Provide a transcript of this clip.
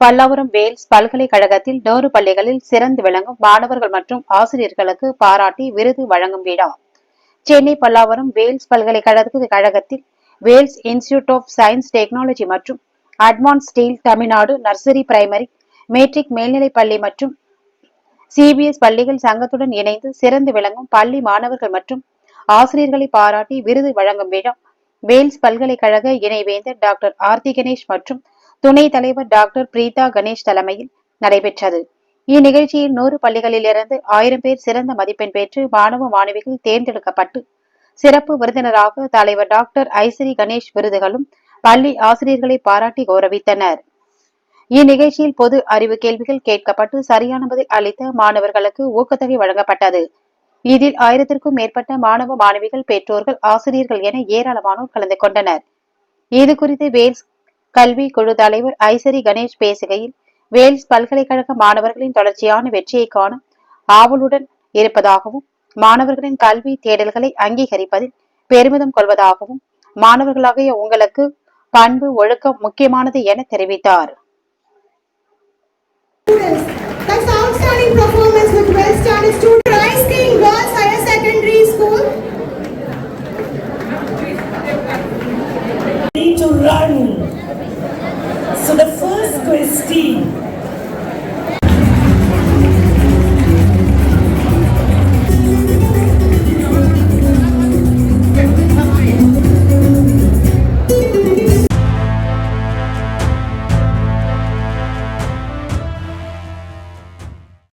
பல்லாவரம் வேல்ஸ் பல்கலைக்கழகத்தில் நூறு பள்ளிகளில் சிறந்து விளங்கும் மாணவர்கள் மற்றும் ஆசிரியர்களுக்கு பாராட்டி விருது வழங்கும் விழா. சென்னை பல்லாவரம் வேல்ஸ் பல்கலைக்கழக கழகத்தில் Vels institute of science technology மற்றும் advance steel Tamil Nadu nursery primary matric மேல்நிலைப் பள்ளி மற்றும் சிபிஎஸ் பள்ளிகள் சங்கத்துடன் இணைந்து சிறந்து விளங்கும் பள்ளி மாணவர்கள் மற்றும் ஆசிரியர்களை பாராட்டி விருது வழங்கும் விழா. வேல்ஸ் பல்கலைக்கழக இணைவேந்தர் டாக்டர் ஆர்த்தி கணேஷ் மற்றும் துணைத் தலைவர் டாக்டர் பிரீதா கணேஷ் தலைமையில் நடைபெற்றது. இந்நிகழ்ச்சியில் நூறு பள்ளிகளிலிருந்து ஆயிரம் பேர் சிறந்த மதிப்பெண் பெற்று மாணவ மாணவிகள் தேர்ந்தெடுக்கப்பட்டு சிறப்பு விருந்தினராக தலைவர் டாக்டர் ஐஸ்வரி கணேஷ் விருதுகளும் பள்ளி ஆசிரியர்களை பாராட்டி கௌரவித்தனர். இந்நிகழ்ச்சியில் பொது அறிவு கேள்விகள் கேட்கப்பட்டு சரியான பதில் அளித்த மாணவர்களுக்கு ஊக்கத்தொகை வழங்கப்பட்டது. இதில் ஆயிரத்திற்கும் மேற்பட்ட மாணவ மாணவிகள் பெற்றோர்கள் ஆசிரியர்கள் என ஏராளமானோர் கலந்து கொண்டனர். இது குறித்து வேல்ஸ் கல்வி குழு தலைவர் ஐசரி கணேஷ் பேசுகையில் வேல்ஸ் பல்கலைக்கழக மாணவர்களின் தொடர்ச்சியான வெற்றியை காண ஆவலுடன் இருப்பதாகவும் மாணவர்களின் கல்வி தேடல்களை அங்கீகரிப்பதில் பெருமிதம் கொள்வதாகவும் மாணவர்களாகிய உங்களுக்கு பண்பு ஒழுக்கம் முக்கியமானது என தெரிவித்தார். To run. 16